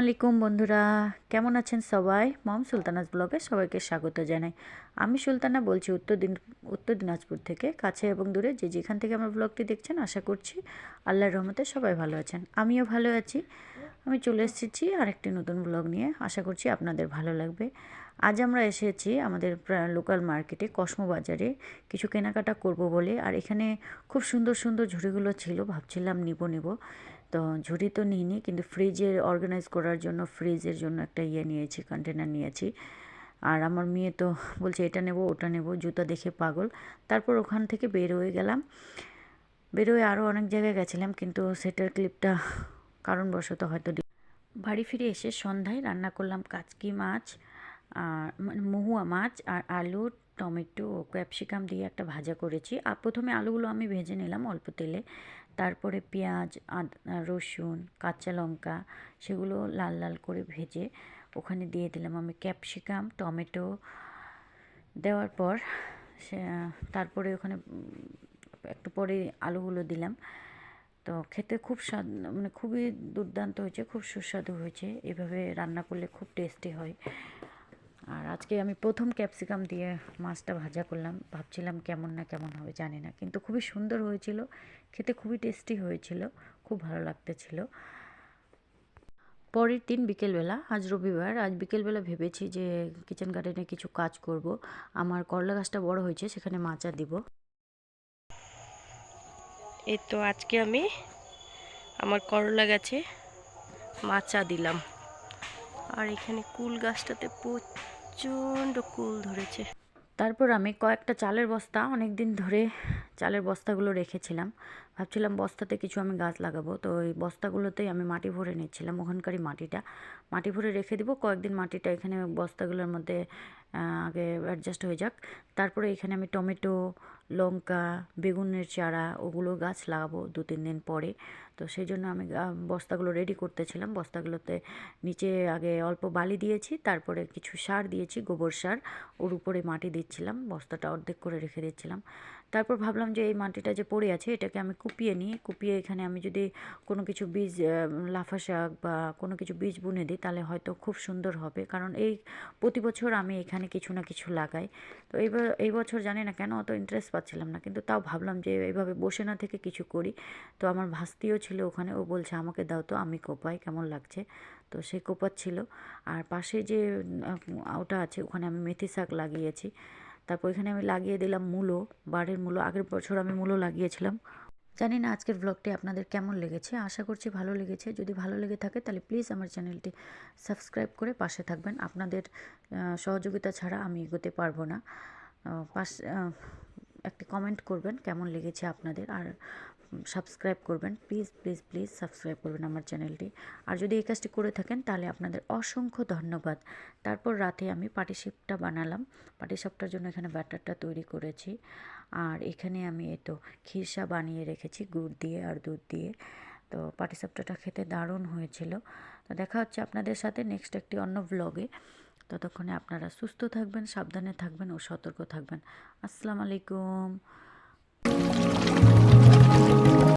আলাইকুম বন্ধুরা, কেমন আছেন সবাই? মম সুলতানাজ ব্লগে সবাইকে স্বাগত জানাই। আমি সুলতানা বলছি উত্তর দিন, উত্তর দিনাজপুর থেকে, কাছে এবং দূরে যে যেখান থেকে আমার ব্লগটি দেখছেন আশা করছি আল্লাহর রহমতে সবাই ভালো আছেন। আমিও ভালো আছি। আমি চলে এসেছি আরেকটি নতুন ব্লগ নিয়ে। আশা করছি আপনাদের ভালো লাগবে। আজ আমরা এসেছি আমাদের লোকাল মার্কেটে, কসমো বাজারে। কিছু কেনাকাটা করব বলে। আর এখানে খুব সুন্দর সুন্দর ঝুড়িগুলো ছিল, ভাবছিলাম নিব নিব। তো ঝুড়ি তো নিইনি, কিন্তু ফ্রিজে অর্গানাইজ করার জন্য ফ্রিজের জন্য একটা ইয়ে নিয়েছি কন্টেনার নিয়েছি। আর আমার মেয়ে তো বলছে, এটা নেব, ওটা নেব, জুতা দেখে পাগল। তারপর ওখান থেকে বের হয়ে গেলাম। বের হয়ে আরও অনেক জায়গায় গেছিলাম, কিন্তু সেটার ক্লিপটা কারণবশত হয়তো বাড়ি ফিরে এসে সন্ধ্যায় রান্না করলাম কাচকি মাছ, আর মানে মহুয়া মাছ, আর আলু, টমেটো, ক্যাপসিকাম দিয়ে একটা ভাজা করেছি। আর প্রথমে আলুগুলো আমি ভেজে নিলাম অল্প তেলে। তারপরে পেঁয়াজ, আদা, রসুন, কাঁচা লঙ্কা সেগুলো লাল লাল করে ভেজে ওখানে দিয়ে দিলাম। আমি ক্যাপসিকাম, টমেটো দেওয়ার পর সে, তারপরে ওখানে একটু পরে আলুগুলো দিলাম। তো খেতে খুব স্বাদ মানে খুবই দুর্দান্ত হয়েছে, খুব সুস্বাদু হয়েছে। এভাবে রান্না করলে খুব টেস্টি হয়। আর আজকে আমি প্রথম ক্যাপসিকাম দিয়ে মাছটা ভাজা করলাম। ভাবছিলাম কেমন না কেমন হবে জানি না, কিন্তু খুবই সুন্দর হয়েছিল। খেতে খুবই টেস্টি হয়েছিল, খুব ভালো লাগতেছিল। পরের দিন বিকেলবেলা, আজ রবিবার, আজ বিকেলবেলা ভেবেছি যে কিচেন গার্ডেনে কিছু কাজ করব। আমার করলা গাছটা বড় হয়েছে, সেখানে মাচা দিব। এই তো আজকে আমি আমার করলা গাছে মাচা দিলাম। আর এখানে কুল গাছটাতে প্রচণ্ড কুল ধরেছে। তারপর আমি কয়েকটা চালের বস্তা অনেক দিন ধরে চালের বস্তাগুলো রেখেছিলাম। ভাবছিলাম বস্তাতে কিছু আমি গাছ লাগাবো। তো ওই বস্তাগুলোতেই আমি মাটি ভরে নিচ্ছিলাম, ওখানকারই মাটিটা। মাটি ভরে রেখে দিব। কয়েকদিন মাটিটা এখানে বস্তাগুলোর মধ্যে আগে অ্যাডজাস্ট হয়ে যাক। তারপরে এখানে আমি টমেটো, লঙ্কা, বেগুনের চারা ওগুলো গাছ লাগাবো দু তিন দিন পরে। তো সেই জন্য আমি বস্তাগুলো রেডি করতেছিলাম। বস্তাগুলোতে নিচে আগে অল্প বালি দিয়েছি, তারপরে কিছু সার দিয়েছি, গোবর সার। ওর উপরে মাটি দিচ্ছিলাম। বস্তাটা অর্ধেক করে রেখে দিচ্ছিলাম। তারপর ভাবলাম যে এই মাটিটা যে পড়ে আছে, এটাকে আমি কুপিয়ে নিই। কুপিয়ে এখানে আমি যদি কোনো কিছু বীজ লাফা শাক বা কোনো কিছু বীজ বুনে দিই, তাহলে হয়তো খুব সুন্দর হবে। কারণ এই প্রতি বছর আমি এখানে কিছু না কিছু লাগাই। তো এইবার এই বছর জানি না কেন অত ইন্টারেস্ট পাচ্ছিলাম না। কিন্তু তাও ভাবলাম যে এইভাবে বসে না থেকে কিছু করি। তো আমার ভাস্তিও ছিল ওখানে, ও বলছে, আমাকে দাও তো, আমি কোপাই, কেমন লাগছে? তো সে কোপাচ্ছিল। আর পাশে যে ওটা আছে, ওখানে আমি মেথি শাক লাগিয়েছি। তারপর এখানে আমি লাগিয়ে দিলাম মূলো, বাড়ির মূলো, আগের বছর আমি মূলো লাগিয়েছিলাম। জানি না আজকের ব্লগটি আপনাদের কেমন লেগেছে, আশা করছি ভালো লেগেছে। যদি ভালো লেগে থাকে তাহলে প্লিজ আমার চ্যানেলটি সাবস্ক্রাইব করে পাশে থাকবেন। আপনাদের সহযোগিতা ছাড়া আমি এগোতে পারব না। পাশ একটি কমেন্ট করবেন কেমন লেগেছে আপনাদের। আর সাবস্ক্রাইব করবেন, প্লিজ প্লিজ প্লিজ সাবস্ক্রাইব করবেন আমার চ্যানেলটি। আর যদি এই কাজটি করে থাকেন, তাহলে আপনাদের অসংখ্য ধন্যবাদ। তারপর রাতে আমি পাটিসাপটা বানালাম। পাটিসাপটার জন্য এখানে ব্যাটারটা তৈরি করেছি। আর এখানে আমি এ তো খিরসা বানিয়ে রেখেছি, গুড় দিয়ে আর দুধ দিয়ে। তো পাটিসাপটাটা খেতে দারুণ হয়েছিল। তো দেখা হচ্ছে আপনাদের সাথে নেক্সট একটি অন্য ব্লগে ততক্ষণে আপনারা সুস্থ থাকবেন, সাবধানে থাকবেন ও সতর্ক থাকবেন। আসসালামু আলাইকুম।